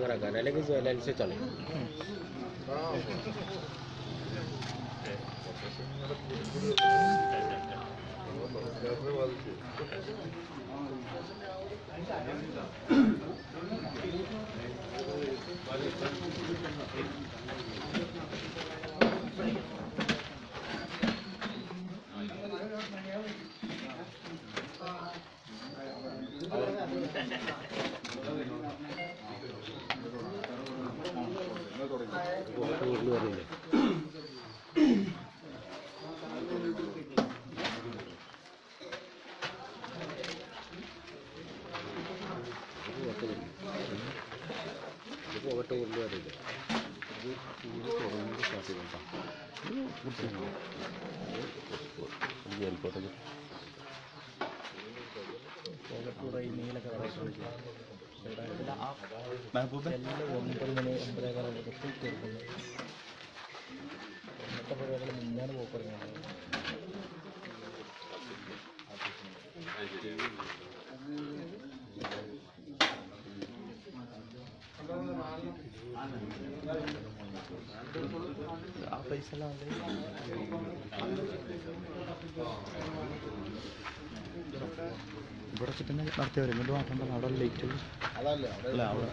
കിടക്കാൻ അല്ലെങ്കിൽ അനുസരിച്ചാണ് വീട്ടിൽ ജയിൽക്കോട്ടെ മെഹബൂബ് ഒമ്പത് മണി ഒമ്പതേകാലത്ത് തീർക്കുന്നു ഇന്നത്തെ പരിപാടികൾ മിന്നാണ് പോക്കുറങ്ങുന്നത് ആ പൈസ ഇവിടെ വെച്ചിട്ട് തന്നെ നടത്തിയവർ ഇങ്ങോട്ട് മാറ്റണ്ട അവിടെ ലേറ്റ് അല്ല അവിടെ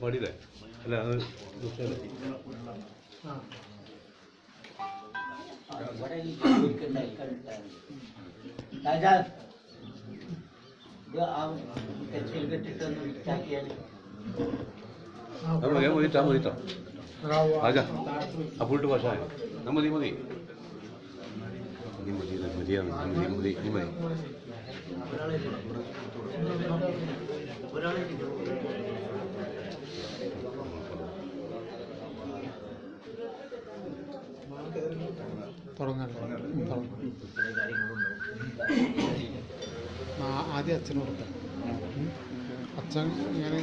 പാടിയില്ലേ അല്ല അത് അത് മതി അത് മതിട്ടാ മതിട്ടോ രാജ ആ പോയിട്ട് ഭാഷ മതി മതി. മതി മതി മതിയാണ് മതി മതി ഇനി മതി തുടങ്ങാൻ ആദ്യം അച്ഛന് കൊടുത്ത. അച്ഛൻ ഇങ്ങനെ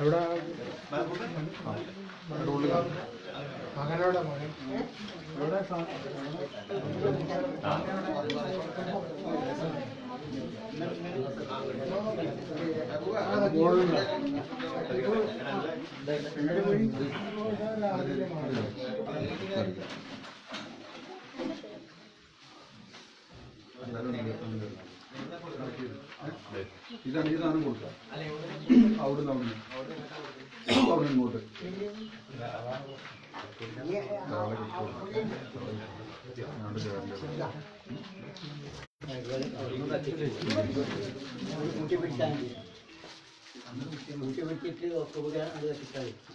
എവിടെ? മകനോടെ മകൻ എവിടെ ഇതാണ് ഈ സാധനം കൊടുക്കുക. അവിടുന്ന് അവിടുന്ന്. ഇങ്ങോട്ട്. അവിടെ വിളിക്കാൻ ഒക്കെ അത് കത്തിച്ചാൽ വെച്ചിട്ട്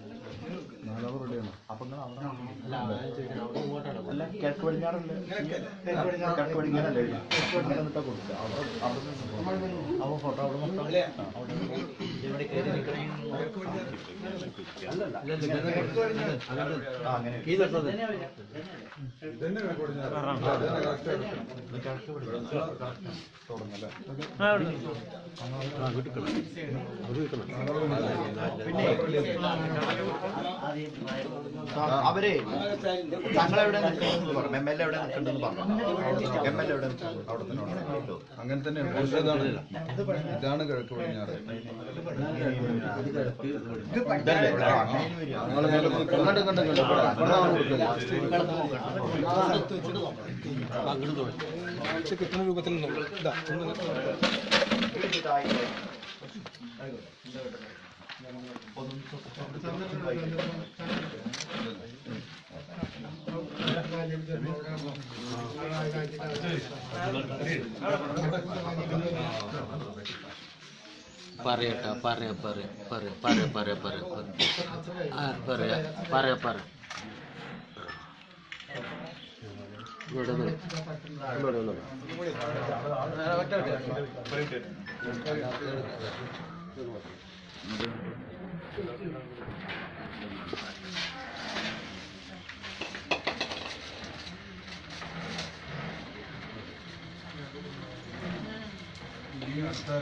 അല്ല കിഴക്ക് പടിഞ്ഞാറല്ലേ? കിഴക്ക് പടിഞ്ഞാറല്ലേ? കൊടുക്കുക. അവിടെ അവിടെ നിന്ന് ഫോട്ടോ അവിടെ മൊത്തം അവിടെ ഇവിടെ കയറി നിൽക്കണേ ആ അങ്ങനെ. ഈ അവരെ തങ്ങളെവിടെ നിൽക്കണമെന്ന് പറഞ്ഞു എം എൽ എ എവിടെ നിൽക്കണ്ടെന്ന് പറഞ്ഞു എം എൽ എ എവിടെ അവിടെ തന്നെ. അങ്ങനെ പക്ഷേ ഇതാണ് കിഴക്ക് പടിഞ്ഞാറ്. കിട്ടുന്ന രൂപത്തിൽ ഇതാ pareta pare pare pare pare pare pare ah, pare pare pare pare pare pare pare pare pare pare pare ഇത് still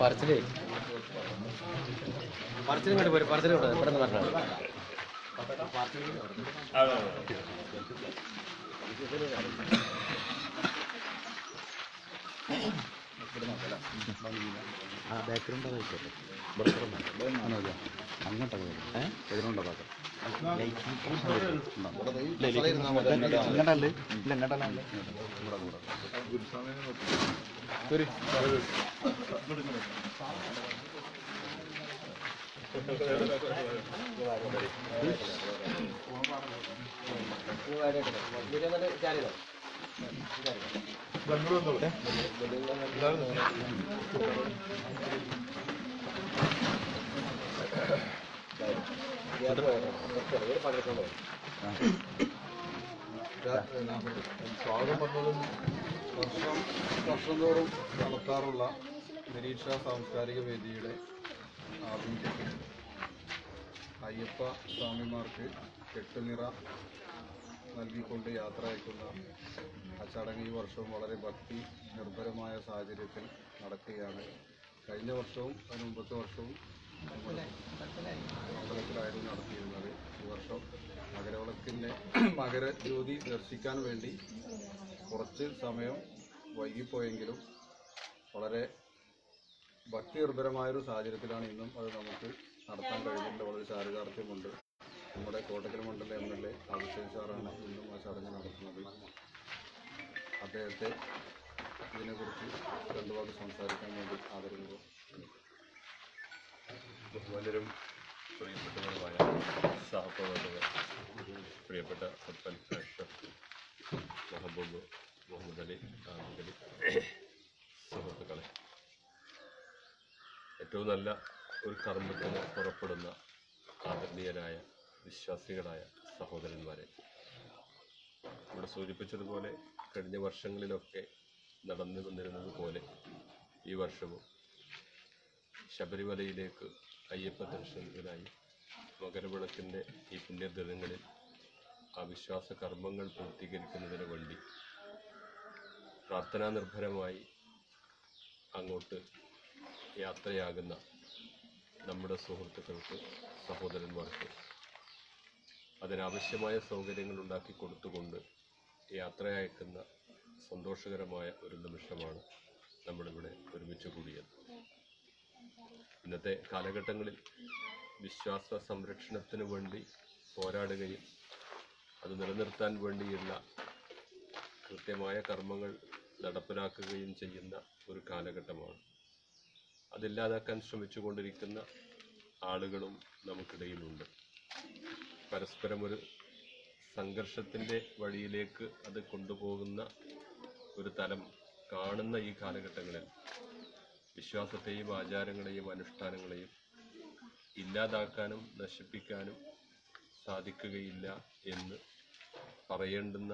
പറച്ചിലേ. പറച്ചിലും കണ്ടു പോരും പറച്ചിലും ഇവിടെ നിന്ന് പറഞ്ഞാൽ ആ ബാക്ക്ഗ്രൗണ്ട് ആയിക്കോട്ടെ അങ്ങനല്ലേ? അങ്ങോട്ടാ പോയത്. ഇതിനുണ്ടോ പാത്രം? ഇങ്ങോട്ടല്ലേ? ഇല്ല, ഇങ്ങോട്ടല്ല ഉള്ളത്. സ്വാഗതം പറഞ്ഞതും വർഷം വർഷം തോറും നടത്താറുള്ള നിരീക്ഷ സാംസ്കാരിക വേദിയുടെ ആഭിമുഖ്യത്തിൽ അയ്യപ്പ സ്വാമിമാർക്ക് കെട്ടുനിറ നൽകിക്കൊണ്ട് യാത്ര അയക്കുന്ന ആ ചടങ്ങ് ഈ വർഷവും വളരെ ഭക്തി നിർഭരമായ സാഹചര്യത്തിൽ നടക്കുകയാണ്. കഴിഞ്ഞ വർഷവും അതിന് മുമ്പത്തെ വർഷവും അമ്പലത്തിലായിരുന്നു നടത്തിയിരുന്നത്. ഈ വർഷം മകരവിളക്കിന്റെ മകരജ്യോതി ദർശിക്കാൻ വേണ്ടി കുറച്ച് സമയം വൈകിപ്പോയെങ്കിലും വളരെ ഭക്തി നിർഭരമായൊരു സാഹചര്യത്തിലാണ് ഇന്നും അത് നമുക്ക് നടത്താൻ കഴിയുന്നുണ്ട്. വളരെ ചാരിതാർത്ഥ്യമുണ്ട്. നമ്മുടെ കോട്ടക്കൽ മണ്ഡലം എം എൽ എ അഭിഷേക് സാറാണ് ഇന്നും ആ ചടങ്ങ് നടത്തുന്നത്. അദ്ദേഹത്തെ ഇതിനെക്കുറിച്ച് രണ്ടു വാക്ക് സംസാരിക്കാൻ വേണ്ടി ആദരവ് ബഹുമാനരും പ്രിയപ്പെട്ടവരുമായ സഹപ്രവർത്തകർ പ്രിയപ്പെട്ട ഫുട്ബോൾ കളക്ടർ മുഹമ്മദ് അലി അലി സുഹൃത്തുക്കളെ ഏറ്റവും നല്ല ഒരു കർമ്മത്തിന് പുറപ്പെടുന്ന ആദരണീയരായ വിശ്വാസികളായ സഹോദരന്മാരെ. ഇവിടെ സൂചിപ്പിച്ചതുപോലെ കഴിഞ്ഞ വർഷങ്ങളിലൊക്കെ നടന്നു വന്നിരുന്നത് പോലെ ഈ വർഷവും ശബരിമലയിലേക്ക് അയ്യപ്പ ദർശനത്തിനായി മകരവിളക്കിന്റെ ഈ പുണ്യദിനങ്ങളിൽ ആ വിശ്വാസ കർമ്മങ്ങൾ പൂർത്തീകരിക്കുന്നതിന് വേണ്ടി പ്രാർത്ഥനാ നിർഭരമായി അങ്ങോട്ട് യാത്രയാകുന്ന നമ്മുടെ സുഹൃത്തുക്കൾക്ക് സഹോദരന്മാർക്ക് അതിനാവശ്യമായ സൗകര്യങ്ങൾ ഉണ്ടാക്കി കൊടുത്തുകൊണ്ട് യാത്ര അയക്കുന്ന സന്തോഷകരമായ ഒരു നിമിഷമാണ് നമ്മളിവിടെ ഒരുമിച്ച് കൂടിയത്. ഇന്നത്തെ കാലഘട്ടങ്ങളിൽ വിശ്വാസ സംരക്ഷണത്തിന് വേണ്ടി പോരാടുകയും അത് നിലനിർത്താൻ വേണ്ടിയുള്ള കൃത്യമായ കർമ്മങ്ങൾ നടപ്പിലാക്കുകയും ചെയ്യുന്ന ഒരു കാലഘട്ടമാണ്. അതില്ലാതാക്കാൻ ശ്രമിച്ചുകൊണ്ടിരിക്കുന്ന ആളുകളും നമുക്കിടയിലുണ്ട്. പരസ്പരം ഒരു സംഘർഷത്തിന്റെ വഴിയിലേക്ക് അത് കൊണ്ടുപോകുന്ന ഒരു തലം കാണുന്ന ഈ കാലഘട്ടങ്ങളിൽ വിശ്വാസത്തെയും ആചാരങ്ങളെയും അനുഷ്ഠാനങ്ങളെയും ഇല്ലാതാക്കാനും നശിപ്പിക്കാനും സാധിക്കുകയില്ല എന്ന് പറയേണ്ടുന്ന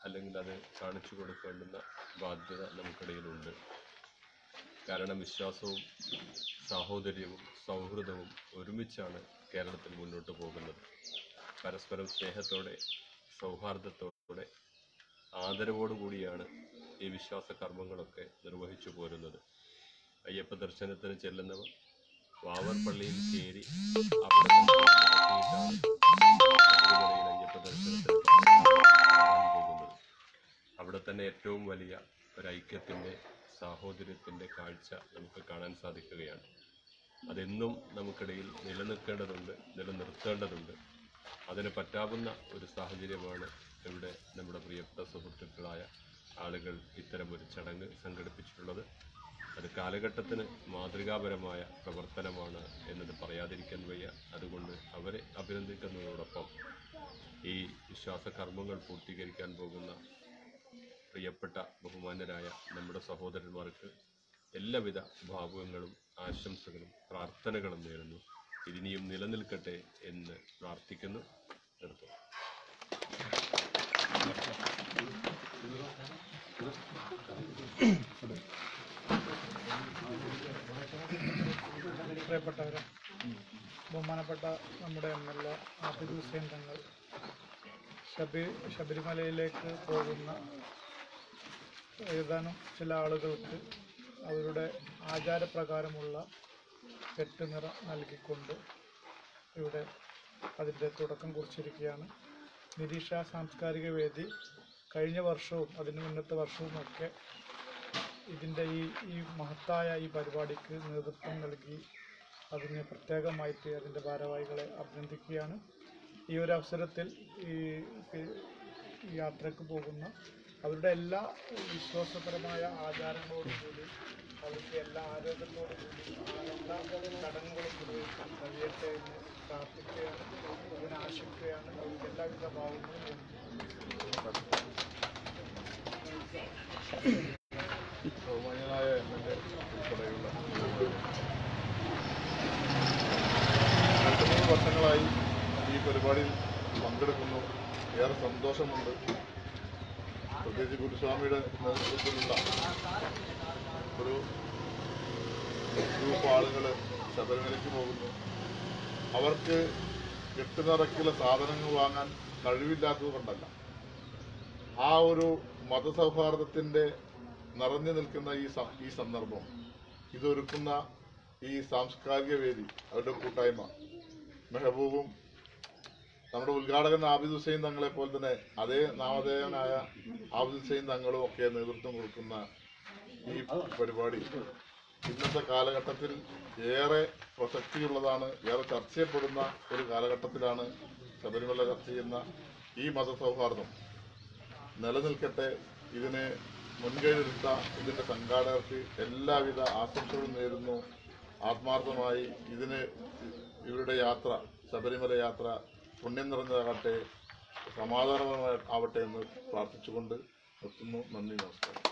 അല്ലെങ്കിൽ അത് കാണിച്ചു കൊടുക്കേണ്ടുന്ന ബാധ്യത നമുക്കിടയിലുണ്ട്. കാരണം വിശ്വാസവും സാഹോദര്യവും സൗഹൃദവും ഒരുമിച്ചാണ് കേരളത്തിൽ മുന്നോട്ട് പോകുന്നത്. പരസ്പരം സ്നേഹത്തോടെ സൗഹാർദ്ദത്തോടെ ആദരവോടുകൂടിയാണ് ഈ വിശ്വാസ കർമ്മങ്ങളൊക്കെ നിർവഹിച്ചു പോരുന്നത്. അയ്യപ്പ ദർശനത്തിന് ചെല്ലുന്നവർ വാവർ പള്ളിയിൽ കയറി അവിടെ അയ്യപ്പ ദർശനത്തിന് അവിടെ തന്നെ ഏറ്റവും വലിയ ഒരു ഐക്യത്തിന്റെ സാഹോദര്യത്തിന്റെ കാഴ്ച നമുക്ക് കാണാൻ സാധിക്കുകയാണ്. അതെന്നും നമുക്കിടയിൽ നിലനിൽക്കേണ്ടതുണ്ട് നിലനിർത്തേണ്ടതുണ്ട്. അതിന് പറ്റാവുന്ന ഒരു സാഹചര്യമാണ് ഇവിടെ നമ്മുടെ പ്രിയപ്പെട്ട സുഹൃത്തുക്കളായ ആളുകൾ ഇത്തരം ഒരു ചടങ്ങ് സംഘടിപ്പിച്ചിട്ടുള്ളത്. അത് കാലഘട്ടത്തിന് മാതൃകാപരമായ പ്രവർത്തനമാണ് എന്നത് പറയാതിരിക്കാൻ വയ്യ. അതുകൊണ്ട് അവരെ അഭിനന്ദിക്കുന്നതോടൊപ്പം ഈ വിശ്വാസകർമ്മങ്ങൾ പൂർത്തീകരിക്കാൻ പോകുന്ന പ്രിയപ്പെട്ട ബഹുമാന്യരായ നമ്മുടെ സഹോദരന്മാർക്ക് എല്ലാവിധ ഭാവുകങ്ങളും ആശംസകളും പ്രാർത്ഥനകളും നേരുന്നു. ഇതിനിയും നിലനിൽക്കട്ടെ എന്ന് പ്രാർത്ഥിക്കുന്നു. നിർത്തുന്നു. പ്രിയപ്പെട്ടവരെ ബഹുമാനപ്പെട്ട നമ്മുടെ M L A Abid Hussain Thangal Sabari ശബരിമലയിലേക്ക് പോകുന്ന ഏതാനും ചില ആളുകൾക്ക് അവരുടെ ആചാരപ്രകാരമുള്ള കെട്ടുനിറ നൽകിക്കൊണ്ട് ഇവിടെ അതിന്റെ തുടക്കം കുറിച്ചിരിക്കുകയാണ്. നിരീക്ഷ സാംസ്കാരിക വേദി കഴിഞ്ഞ വർഷവും അതിന് മുന്നത്തെ വർഷവുമൊക്കെ ഇതിന്റെ ഈ ഈ മഹത്തായ ഈ പരിപാടിക്ക് നേതൃത്വം നൽകി അതിന് പ്രത്യേകമായിട്ട് അതിന്റെ ഭാരവാഹികളെ അഭിനന്ദിക്കുകയാണ്. ഈ ഒരു അവസരത്തിൽ ഈ യാത്രയ്ക്ക് പോകുന്ന അവരുടെ എല്ലാ വിശ്വാസപരമായ ആചാരങ്ങളോടും കൂടി അവർക്ക് എല്ലാ ആരോഗ്യത്തോടും കൂടി എല്ലാ ചടങ്ങുകളും നിർവഹിക്കാൻ കഴിയട്ടെ എന്ന് പ്രാർത്ഥിക്കുകയാണ്. അതിനെ ആശിക്കുകയാണ് അവർക്ക് എല്ലാവിധ ഭാവങ്ങളും ായി ഈ പരിപാടിയിൽ പങ്കെടുക്കുന്നു. ഏറെ സന്തോഷമുണ്ട്. പ്രത്യേകിച്ച് ഗുരുസ്വാമിയുടെ നേതൃത്വത്തിലുള്ള ഒരു ഗ്രൂപ്പ് ആളുകൾ ശബരിമലയ്ക്ക് പോകുന്നു. അവർക്ക് കെട്ടുനിറയ്ക്കുള്ള സാധനങ്ങൾ വാങ്ങാൻ കഴിവില്ലാത്തത് കൊണ്ടല്ല. ആ ഒരു മതസൗഹാർദ്ദത്തിന്റെ നിറഞ്ഞു നിൽക്കുന്ന ഈ ഈ സന്ദർഭം ഇതൊരുക്കുന്ന ഈ സാംസ്കാരിക വേദി അവരുടെ കൂട്ടായ്മ. മെഹബൂബും നമ്മുടെ ഉദ്ഘാടകൻ ആബിദ് ഹുസൈൻ തങ്ങളെ പോലെ തന്നെ അതേ നാമധേയനായ ആബിദ് ഹുസൈൻ തങ്ങളും ഒക്കെ നേതൃത്വം കൊടുക്കുന്ന ഈ പരിപാടി ഇന്നത്തെ കാലഘട്ടത്തിൽ ഏറെ പ്രസക്തിയുള്ളതാണ് ഏറെ ചർച്ച ചെയ്യപ്പെടുന്ന ഒരു കാലഘട്ടത്തിലാണ് ശബരിമല ചർച്ച ചെയ്യുന്ന ഈ മതസൗഹാർദ്ദം. നിലനിൽക്കട്ടെ ഇതിനെ മുൻകൈയെടുത്ത ഇതിന്റെ സംഘാടകർക്ക് എല്ലാവിധ ആശംസകളും നേരുന്നു. ആത്മാർത്ഥമായി ഇതിന് ഇവരുടെ യാത്ര ശബരിമല യാത്ര പുണ്യം നിറഞ്ഞതാകട്ടെ സമാധാനമാവട്ടെ എന്ന് പ്രാർത്ഥിച്ചുകൊണ്ട് നിർത്തുന്നു നന്ദി നമസ്കാരം